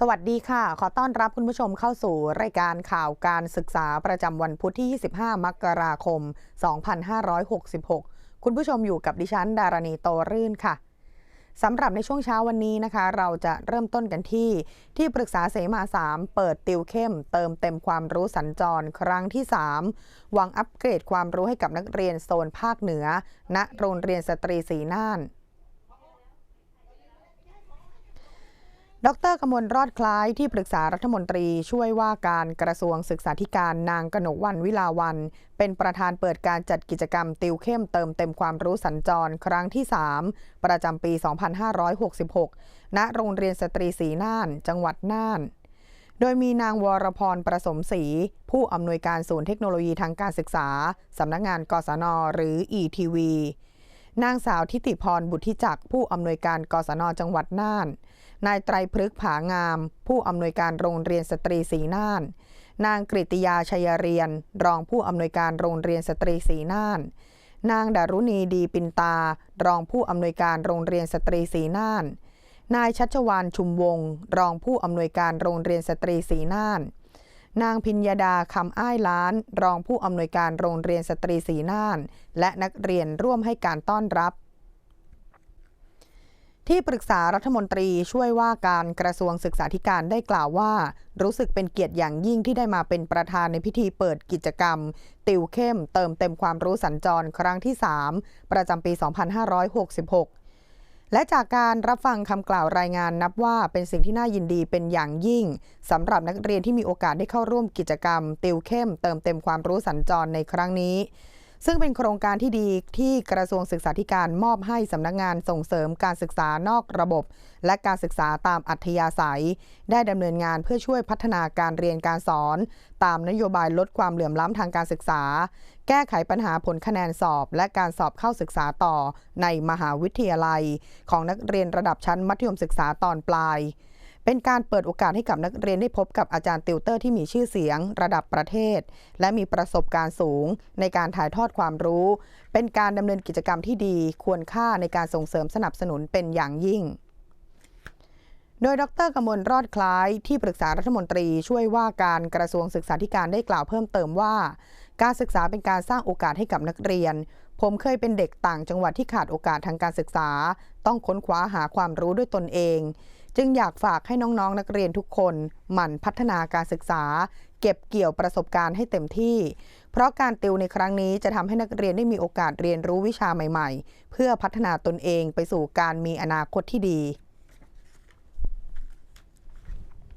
สวัสดีค่ะ ขอต้อนรับคุณผู้ชมเข้าสู่รายการข่าวการศึกษาประจำวันพุธที่ 25 มกราคม 2566 คุณผู้ชมอยู่กับดิฉัน ดารณีโตรื่นค่ะสำหรับในช่วงเช้าวันนี้นะคะ เราจะเริ่มต้นกันที่ ที่ปรึกษาเสมา 3 เปิดติวเข้ม เติมเต็มความรู้สัญจรครั้งที่ 3 หวังอัปเกรดความรู้ให้กับนักเรียนโซนภาคเหนือ ณ โรงเรียนสตรีสีน่าน ดรกมลรอดคล้ายที่ปรึกษารัฐมนตรีช่วยว่าการกระทรวงศึกษาธิการนางกนกวันวิลาวัน เป็นประธานเปิดการจัดกิจกรรมติวเข้มเติมเต็มความรู้สัญจรครั้งที่ 3 ประจำปี 2566 ณ โรงเรียนสตรีศรีน่าน จังหวัดน่าน โดยมีนางวรพรประสมศรีผู้อำนวยการศูนย์เทคโนโลยีทางการศึกษาสำนักงงานกศนหรือ ETV นางสาวทิติพรบุตรทิจักผู้อำนวยการกศนจังหวัดน่าน นายไตรพฤกษ์ผางาม ผู้อำนวยการโรงเรียนสตรีศรีน่าน นางกริตยาชัยเรียน รองผู้อำนวยการโรงเรียนสตรีศรีน่าน นางดารุณีดีปินตา รองผู้อำนวยการโรงเรียนสตรีศรีน่าน นายชัชวานชุมวงศ์รองผู้อำนวยการโรงเรียนสตรีศรีน่าน นางพิญญาดาคำอ้ายล้าน รองผู้อำนวยการโรงเรียนสตรีศรีน่าน และนักเรียนร่วมให้การต้อนรับ ที่ปรึกษารัฐมนตรีช่วยว่าการกระทรวงศึกษาธิการได้กล่าวว่า รู้สึกเป็นเกียรติอย่างยิ่งที่ได้มาเป็นประธานในพิธีเปิดกิจกรรม ติวเข้ม เติมเต็มความรู้สัญจรครั้งที่ 3 ประจำปี 2566 และจากการรับฟังคำกล่าวรายงานนับว่าเป็นสิ่งที่น่ายินดีเป็นอย่างยิ่งสำหรับนักเรียนที่มีโอกาสได้เข้าร่วมกิจกรรม ติวเข้มเติมเต็มความรู้สัญจรในครั้งนี้ ซึ่งเป็นโครงการที่ดีที่กระทรวงศึกษาธิการมอบให้สำนักงงานส่งเสริมการศึกษานอกระบบ และการศึกษาตามอัธยาศัย ได้ดำเนินงานเพื่อช่วยพัฒนาการเรียนการสอน ตามนโยบายลดความเหลื่อมล้ำทางการศึกษา แก้ไขปัญหาผลคะแนนสอบ และการสอบเข้าศึกษาต่อในมหาวิทยาลัย ของนักเรียนระดับชั้นมัธยมศึกษาตอนปลาย เป็นการเปิดโอกาสให้กับนักเรียนได้พบกับอาจารย์ติวเตอร์ที่มีชื่อเสียง ระดับประเทศ และมีประสบการณ์สูง ในการถ่ายทอดความรู้ เป็นการดำเนินกิจกรรมที่ดี ควรค่าในการส่งเสริมสนับสนุนเป็นอย่างยิ่ง โดยดรกมลรอดคล้ายที่ปรึกษารัฐมนตรีช่วยว่าการกระทรวงศึกษาธิการได้กล่าวเพิ่มเติมว่า การศึกษาเป็นการสร้างโอกาสให้กับนักเรียน ผมเคยเป็นเด็กต่างจังหวัดที่ขาดโอกาสทางการศึกษา ต้องค้นคว้าหาความรู้ด้วยตนเอง จึงอยากฝากให้น้องๆนนักเรียนทุกคนหมั่นพัฒนาการศึกษา เก็บเกี่ยวประสบการณ์ให้เต็มที่ เพราะการติวในครั้งนี้จะทำให้นักเรียนได้มีโอกาสเรียนรู้วิชาใหม่ ๆ เพื่อพัฒนาตนเองไปสู่การมีอนาคตที่ดี